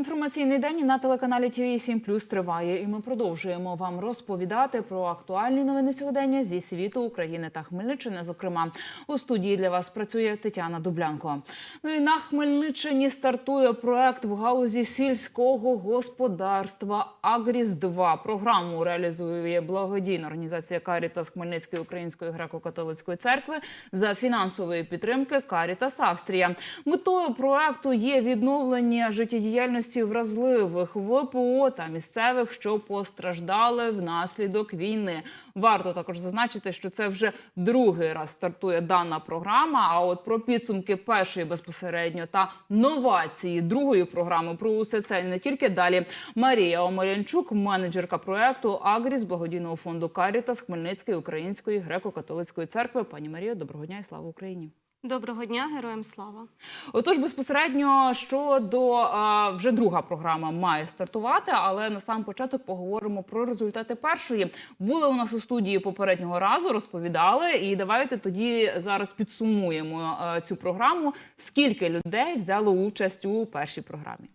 Інформаційний день на телеканалі ТВ 7 Плюс триває, і ми продовжуємо вам розповідати про актуальні новини сьогодення зі світу України та Хмельниччини. Зокрема, у студії для вас працює Тетяна Дублянко. Ну і на Хмельниччині стартує проект в галузі сільського господарства Агріс 2 Програму реалізує благодійна організація Карітас Хмельницької української греко-католицької церкви за фінансової підтримки Карітас Австрія. Метою проекту є відновлення життєдіяльності вразливих ВПО та місцевих, що постраждали внаслідок війни. Варто також зазначити, що це вже другий раз стартує дана програма. А от про підсумки першої безпосередньо та новації другої програми про усе це не тільки далі. Марія Омелянчук, менеджерка проекту Агріс благодійного фонду Карітас Хмельницької української греко-католицької церкви. Пані Марія, доброго дня і слава Україні. Доброго дня, героям слава. Отож, безпосередньо щодо а, вже друга програма має стартувати, але на сам початок поговоримо про результати першої. Були у нас у студії попереднього разу, розповідали, і давайте тоді зараз підсумуємо а, цю програму. Скільки людей взяло участь у першій програмі?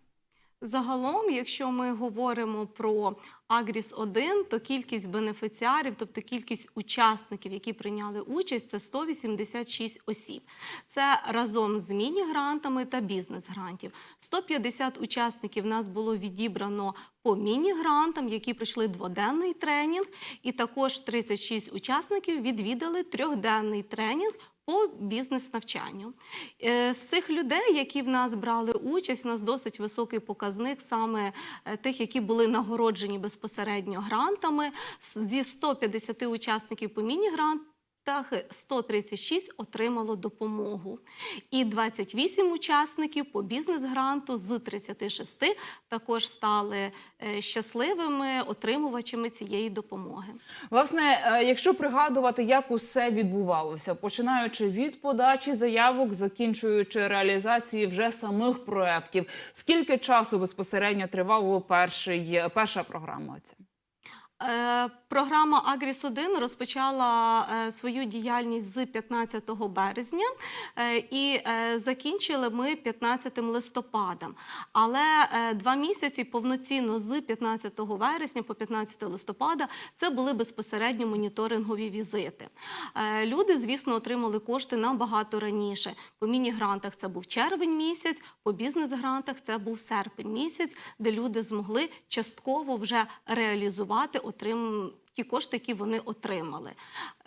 Загалом, якщо ми говоримо про Агріс 1 то кількість бенефіціарів, тобто кількість учасників, які прийняли участь, це 186 осіб. Це разом з міні-грантами та бізнес-грантів. 150 учасників нас було відібрано по міні-грантам, які пройшли дводенний тренінг, і також 36 учасників відвідали трьохденний тренінг. По бізнес-навчанню Е, з цих людей, які в нас брали участь, у нас досить високий показник саме е, тих, які були нагороджені безпосередньо грантами. Зі 150 учасників по міні-грантах 136 отримало допомогу. І 28 учасників по бізнес-гранту з 36 також стали е, щасливими отримувачами цієї допомоги. Власне, е, якщо пригадувати, як усе відбувалося, починаючи від подачі заявок, закінчуючи реалізації вже самих проєктів, скільки часу безпосередньо тривав перший, перша програма? Ця? Е, Програма Агріс 1 розпочала е, свою діяльність з 15 березня е, і е, закінчили ми 15 листопада. Але два місяці повноцінно з 15 вересня по 15 листопада це були безпосередньо моніторингові візити. Люди, звісно, отримали кошти набагато раніше. По міні-грантах це був червень місяць, по бізнес-грантах це був серпень місяць, де люди змогли частково вже реалізувати отрим... ті кошти, які вони отримали.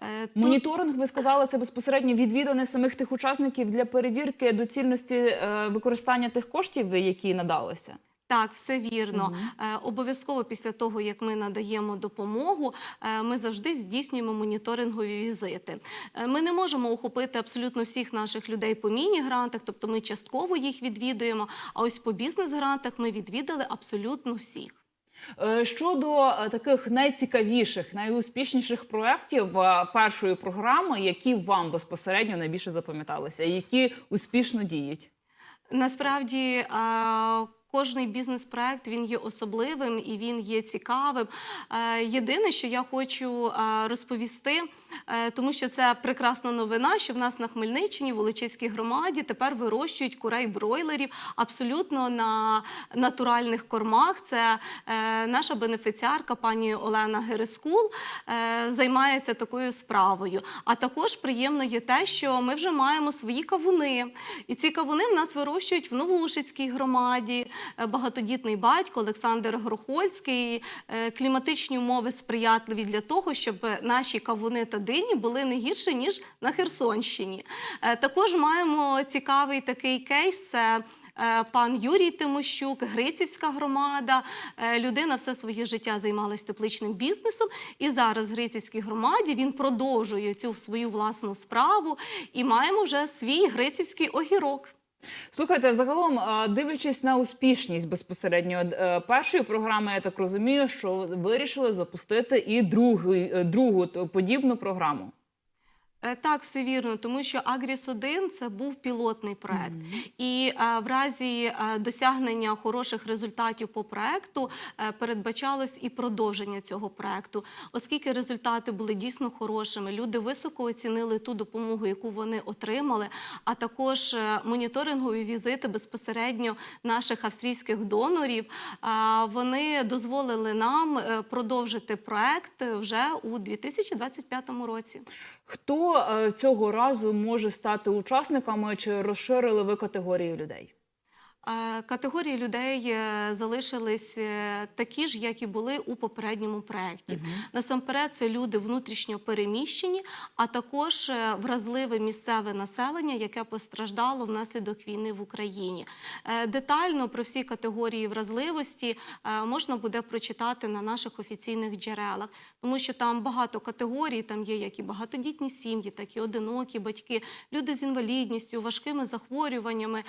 Е, тут- Моніторинг, ви сказали, це безпосередньо відвідане самих тих учасників для перевірки доцільності е, використання тих коштів, які надалися. Так, все вірно. Е, обов'язково після того, як ми надаємо допомогу, е, ми завжди здійснюємо моніторингові візити. Е, ми не можемо охопити абсолютно всіх наших людей по міні-грантах, тобто ми частково їх відвідуємо. А ось по бізнес-грантах ми відвідали абсолютно всіх. Е, Щодо е, таких найцікавіших, найуспішніших проєктів е, першої програми, які вам безпосередньо найбільше запам'яталися, які успішно діють. Насправді. Кожний бізнес-проект він є особливим і він є цікавим. Єдине, що я хочу розповісти, тому що це прекрасна новина, що в нас на Хмельниччині, в Волочиській громаді, тепер вирощують курей бройлерів абсолютно на натуральних кормах. Це е, наша бенефіціарка, пані Олена Герескул, е, займається такою справою. А також приємно є те, що ми вже маємо свої кавуни. І ці кавуни в нас вирощують в Новушицькій громаді. Е, Багатодітний батько Олександр Грохольський. Е, Кліматичні умови сприятливі для того, щоб наші кавуни та дині були не гірше, ніж на Херсонщині. Е, Також маємо цікавий такий кейс. Це е, Пан Юрій Тимощук, Грицівська громада. Е, Людина все своє життя займалась тепличним бізнесом, і зараз в Грицівській громаді він продовжує цю свою власну справу. І маємо вже свій грицівський огірок. Слухайте, загалом, е, дивлячись на успішність безпосередньо е, першої програми, я так розумію, що вирішили запустити і другу, другу подібну програму. Е, Так, все вірно, тому що Агріс 1 це був пілотний проект, і е, в разі е, досягнення хороших результатів по проекту передбачалось і продовження цього проекту, оскільки результати були дійсно хорошими. Люди високо оцінили ту допомогу, яку вони отримали, а також моніторингові візити безпосередньо наших австрійських донорів. Вони дозволили нам продовжити проект вже у 2025 році. Хто е, цього разу може стати учасниками чи розширили ви категорію людей? Категорії людей е, залишились е, такі ж, як і були у попередньому проєкті. Насамперед, це люди внутрішньо переміщені, а також е, вразливе місцеве населення, яке постраждало внаслідок війни в Україні. Детально про всі категорії вразливості можна буде прочитати на наших офіційних джерелах, тому що там багато категорій. Там є як і багатодітні сім'ї, так і одинокі батьки, люди з інвалідністю, важкими захворюваннями.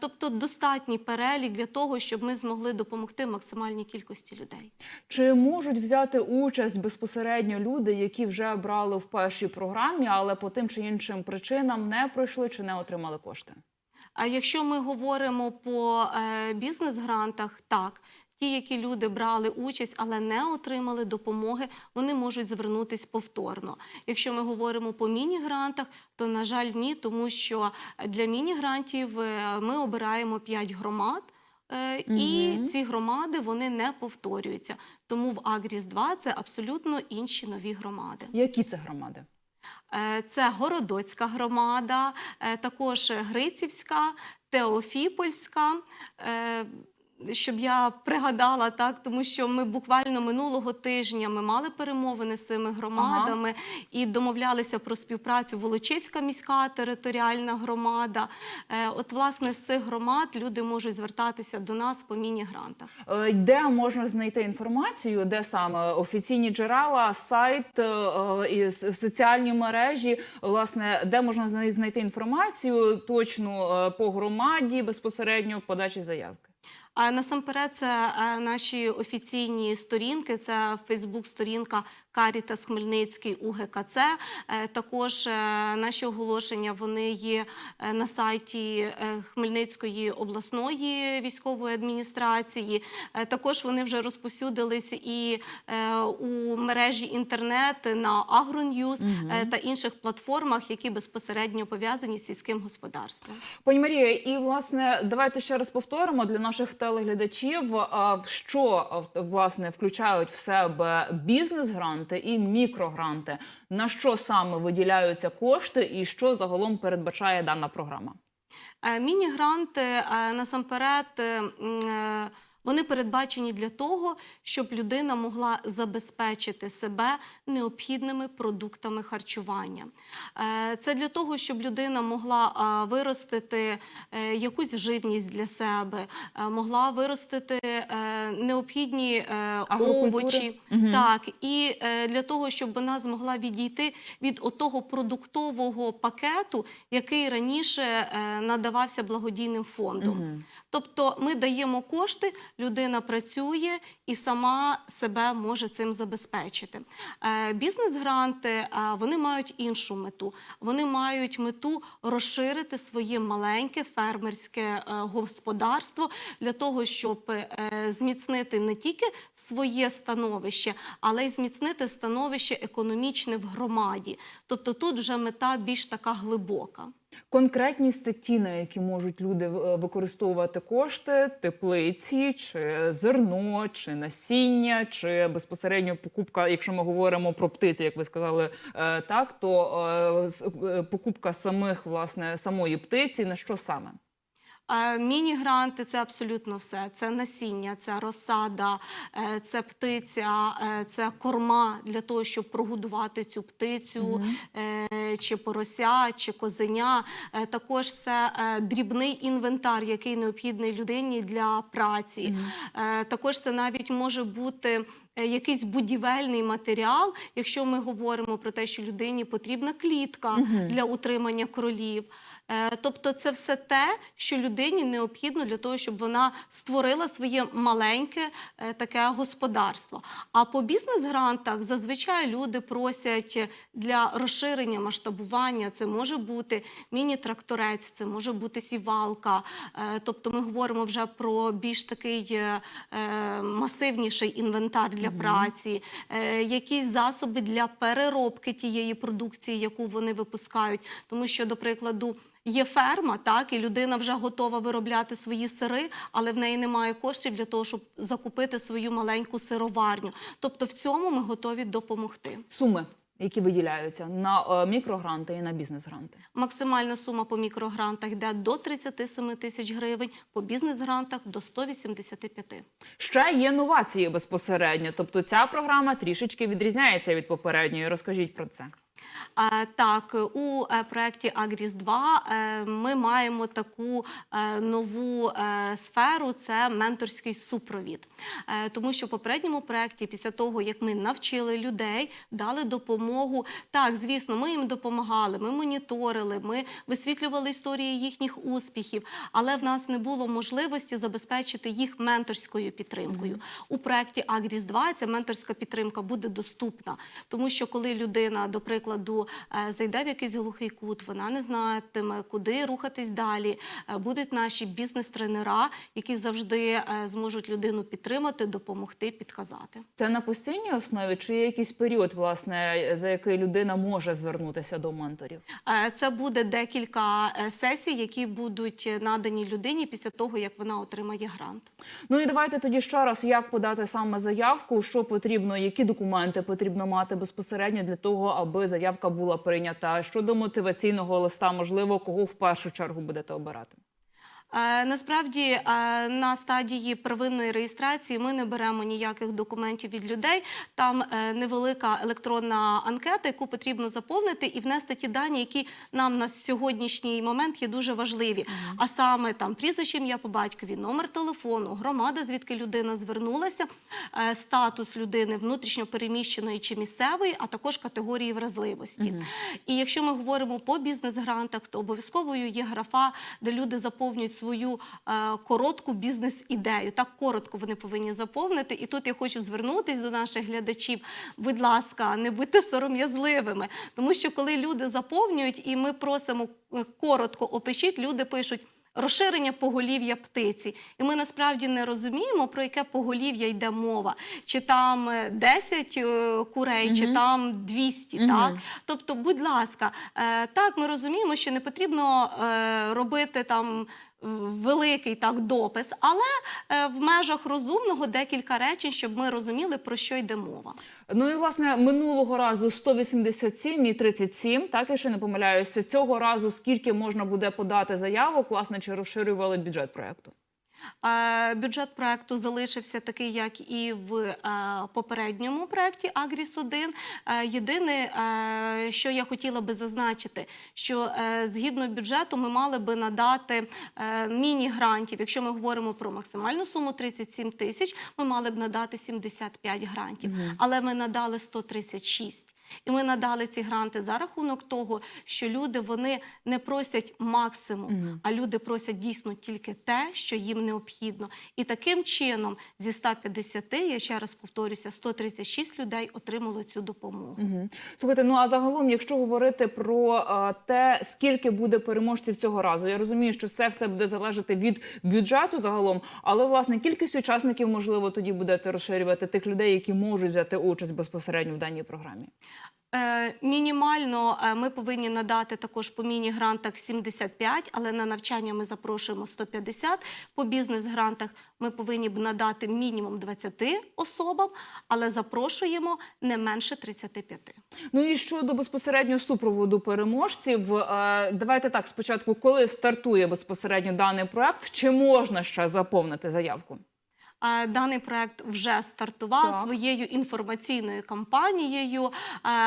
Тобто достатній перелік для того, щоб ми змогли допомогти максимальній кількості людей. Чи можуть взяти участь безпосередньо люди, які вже брали в першій програмі, але по тим чи іншим причинам не пройшли чи не отримали кошти? А якщо ми говоримо по е, бізнес-грантах, так. Ті, які люди брали участь, але не отримали допомоги, вони можуть звернутись повторно. Якщо ми говоримо по міні-грантах, то на жаль, ні, тому що для міні-грантів е, ми обираємо 5 громад. е, І Мгм. ці громади вони не повторюються. Тому в Агріс 2 це абсолютно інші нові громади. Які це громади? Е, Це Городоцька громада, також Грицівська, Теофіпольська. Щоб я пригадала так, тому що ми буквально минулого тижня ми мали перемовини з цими громадами і домовлялися про співпрацю Волочиська міська територіальна громада. Е, От, власне, з цих громад люди можуть звертатися до нас по міні-грантах. Е, Де можна знайти інформацію, де саме офіційні джерела, сайт е, і соціальні мережі, власне, де можна знайти інформацію точну по громаді безпосередньо в подачі заявки? А насамперед, це е, наші офіційні сторінки. Це Фейсбук-сторінка Карітас Хмельницький УГКЦ. Е, Також е, наші оголошення вони є на сайті Хмельницької обласної військової адміністрації. Також вони вже розповсюдились і у мережі інтернет на Агроньюз е, та інших платформах, які безпосередньо пов'язані з сільським господарством. Пані Марія, і власне, давайте ще раз повторимо для наших телеглядачів, в що власне включають в себе бізнес-гранти і мікрогранти. На що саме виділяються кошти, і що загалом передбачає дана програма? Е, Міні-гранти е, насамперед. Е, е, Вони передбачені для того, щоб людина могла забезпечити себе необхідними продуктами харчування. Е, Це для того, щоб людина могла виростити е, якусь живність для себе, е, могла виростити е, необхідні е, овочі. Мгм. Так, і е, для того, щоб вона змогла відійти від отого продуктового пакету, який раніше е, надавався благодійним фондом. Мгм. Тобто ми даємо кошти, людина працює і сама себе може цим забезпечити. Е, Бізнес-гранти е, вони мають іншу мету. Вони мають мету розширити своє маленьке фермерське е, господарство для того, щоб зміцнити не тільки своє становище, але й зміцнити становище економічне в громаді. Тобто тут вже мета більш така глибока. Конкретні статті, на які можуть люди е, використовувати кошти, теплиці, чи зерно, чи насіння, чи безпосередньо покупка, якщо ми говоримо про птицю, як ви сказали, е, так то е, покупка самих власне самої птиці на що саме? Е, Міні-гранти це абсолютно все. Це насіння, це розсада, е, це птиця, е, це корма для того, щоб прогодувати цю птицю, е, чи порося, чи козеня. Також це дрібний інвентар, який необхідний людині для праці. Е, Також це навіть може бути. Якийсь будівельний матеріал, якщо ми говоримо про те, що людині потрібна клітка для утримання кролів. Е, Тобто, це все те, що людині необхідно для того, щоб вона створила своє маленьке е, таке господарство. А по бізнес-грантах зазвичай люди просять для розширення масштабування. Це може бути міні-тракторець, це може бути сівалка. Е, Тобто, ми говоримо вже про більш такий масивніший інвентар для праці, якісь засоби для переробки тієї продукції, яку вони випускають. Тому що, до прикладу, Є ферма, так, і людина вже готова виробляти свої сири, але в неї немає коштів для того, щоб закупити свою маленьку сироварню. Тобто в цьому ми готові допомогти. Суми, які виділяються на е, мікрогранти і на бізнес-гранти. Максимальна сума по мікрогрантах йде до 37 тисяч гривень, по бізнес-грантах до 185. Ще є новації безпосередньо. Тобто ця програма трішечки відрізняється від попередньої. Розкажіть про це. Е, Так, у е, проєкті Агріс 2 е, ми маємо таку нову сферу це менторський супровід. Тому що в попередньому проєкті, після того як ми навчили людей, дали допомогу. Так, звісно, ми їм допомагали, ми моніторили, ми висвітлювали історії їхніх успіхів, але в нас не було можливості забезпечити їх менторською підтримкою. У проєкті Агріс 2 ця менторська підтримка буде доступна, тому що коли людина, до прикладу, е, зайде в якийсь глухий кут, вона не знатиме, куди рухатись далі. Е, Будуть наші бізнес-тренера, які завжди е, зможуть людину підтримати, допомогти, підказати. Це на постійній основі, чи є якийсь період, власне, за який людина може звернутися до менторів? Це буде декілька сесій, які будуть надані людині після того, як вона отримає грант. Ну і давайте тоді ще раз, як подати саме заявку, що потрібно, які документи потрібно мати безпосередньо для того, аби заявка була прийнята. Щодо мотиваційного листа, можливо, кого в першу чергу будете обирати? Е, Насправді е, на стадії первинної реєстрації ми не беремо ніяких документів від людей. Там е, невелика електронна анкета, яку потрібно заповнити і внести ті дані, які нам на сьогоднішній момент є дуже важливі. А саме там прізвище ім'я по батькові, номер телефону, громада, звідки людина звернулася, статус людини внутрішньо переміщеної чи місцевої, а також категорії вразливості. І якщо ми говоримо по бізнес-грантах, то обов'язковою є графа, де люди заповнюють свою е, коротку бізнес-ідею. Так коротко вони повинні заповнити. І тут я хочу звернутися до наших глядачів. Будь ласка, не будьте сором'язливими, тому що коли люди заповнюють, і ми просимо е, коротко опишіть, люди пишуть. Розширення поголів'я птиці, і ми насправді не розуміємо, про яке поголів'я йде мова, чи там е, 10 е, курей, чи там 200, так? Тобто, будь ласка, е, так, ми розуміємо, що не потрібно е, робити там е, великий так допис, але е, в межах розумного декілька речень, щоб ми розуміли, про що йде мова. Ну і власне минулого разу 187 і 37, так я ще не помиляюся. Цього разу скільки можна буде подати заяву, власне, чи розширювали бюджет проекту? Бюджет проекту залишився такий, як і в е, попередньому проєкті Агріс 1 Е, Єдине, е, що я хотіла би зазначити, що згідно бюджету ми мали би надати міні-грантів. Якщо ми говоримо про максимальну суму 37 тисяч, ми мали б надати 75 грантів, але ми надали 136. І ми надали ці гранти за рахунок того, що люди вони не просять максимум, а люди просять дійсно тільки те, що їм необхідно. І таким чином, зі 150, я ще раз повторюся, 136 людей отримало цю допомогу. Мгм. Слухайте, ну а загалом, якщо говорити про е, те, скільки буде переможців цього разу, я розумію, що це все буде залежати від бюджету загалом, але власне кількість учасників можливо тоді будете розширювати тих людей, які можуть взяти участь безпосередньо в даній програмі. Е, мінімально е, ми повинні надати також по міні-грантах 75, але на навчання ми запрошуємо 150. По бізнес-грантах ми повинні б надати мінімум 20 особам, але запрошуємо не менше 35. Ну і щодо безпосередньо супроводу переможців, е, давайте так спочатку, коли стартує безпосередньо даний проект, чи можна ще заповнити заявку? Е, Даний проект вже стартував Так. своєю інформаційною кампанією. Е,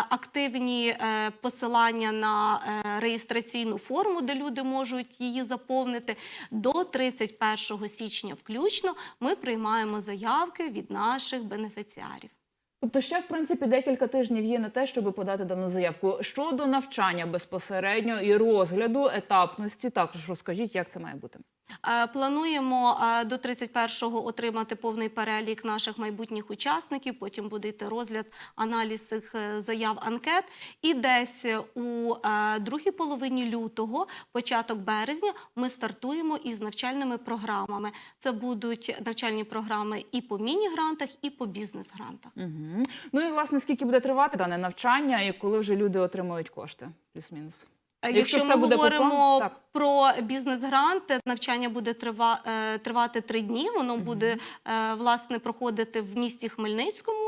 Активні е, посилання на реєстраційну форму, де люди можуть її заповнити. До 31 січня включно ми приймаємо заявки від наших бенефіціарів. Тобто, ще в принципі декілька тижнів є на те, щоб подати дану заявку. Щодо навчання безпосередньо і розгляду етапності, також розкажіть, як це має бути. Е, Плануємо е, до 31-го отримати повний перелік наших майбутніх учасників. Потім буде йти розгляд, аналіз цих е, заяв анкет. І десь у другій половині лютого, початок березня, ми стартуємо із навчальними програмами. Це будуть навчальні програми і по міні-грантах, і по бізнес-грантах. Угу. Ну і власне скільки буде тривати дане навчання, і коли вже люди отримують кошти, плюс-мінус. Е, Якщо Якщо, ми говоримо купон, про бізнес-грант, навчання буде е, тривати три дні. Воно буде е, власне проходити в місті Хмельницькому.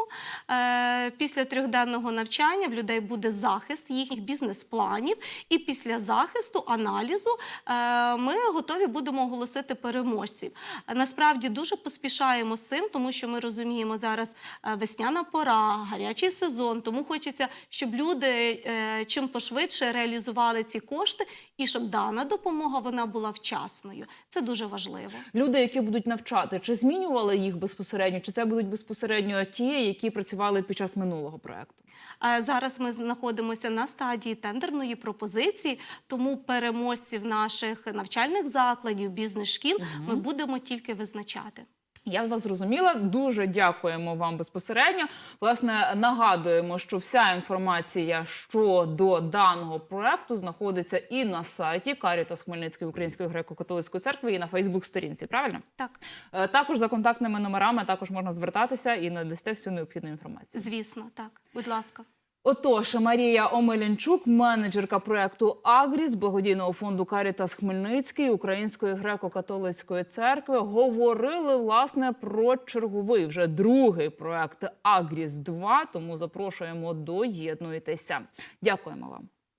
Е, Після трьохденного навчання в людей буде захист їхніх бізнес-планів, і після захисту аналізу е, ми готові будемо оголосити переможців. Насправді дуже поспішаємо з цим, тому що ми розуміємо зараз е, весняна пора, гарячий сезон. Тому хочеться, щоб люди чим пошвидше реалізували ці кошти, і щоб дана допомога вона була вчасною. Це дуже важливо. Люди, які будуть навчати, чи змінювали їх безпосередньо, чи це будуть безпосередньо ті, які працювали під час минулого проекту? Е, Зараз ми знаходимося на стадії тендерної пропозиції, тому переможців наших навчальних закладів, бізнес-шкіл ми будемо тільки визначати. Я вас зрозуміла. Дуже дякуємо вам безпосередньо. Власне, нагадуємо, що вся інформація щодо даного проекту знаходиться і на сайті Карітас Хмельницької Української греко-католицької церкви, і на Фейсбук-сторінці. Правильно? Так, Е, Також за контактними номерами також можна звертатися і надасте всю необхідну інформацію. звісно, так. Будь ласка. Отож, Марія Омелянчук, менеджерка проекту Агріс благодійного фонду Карітас Хмельницький Української греко-католицької церкви, говорили власне про черговий вже другий проект Агріс 2 Тому запрошуємо доєднуйтеся. Дякуємо вам.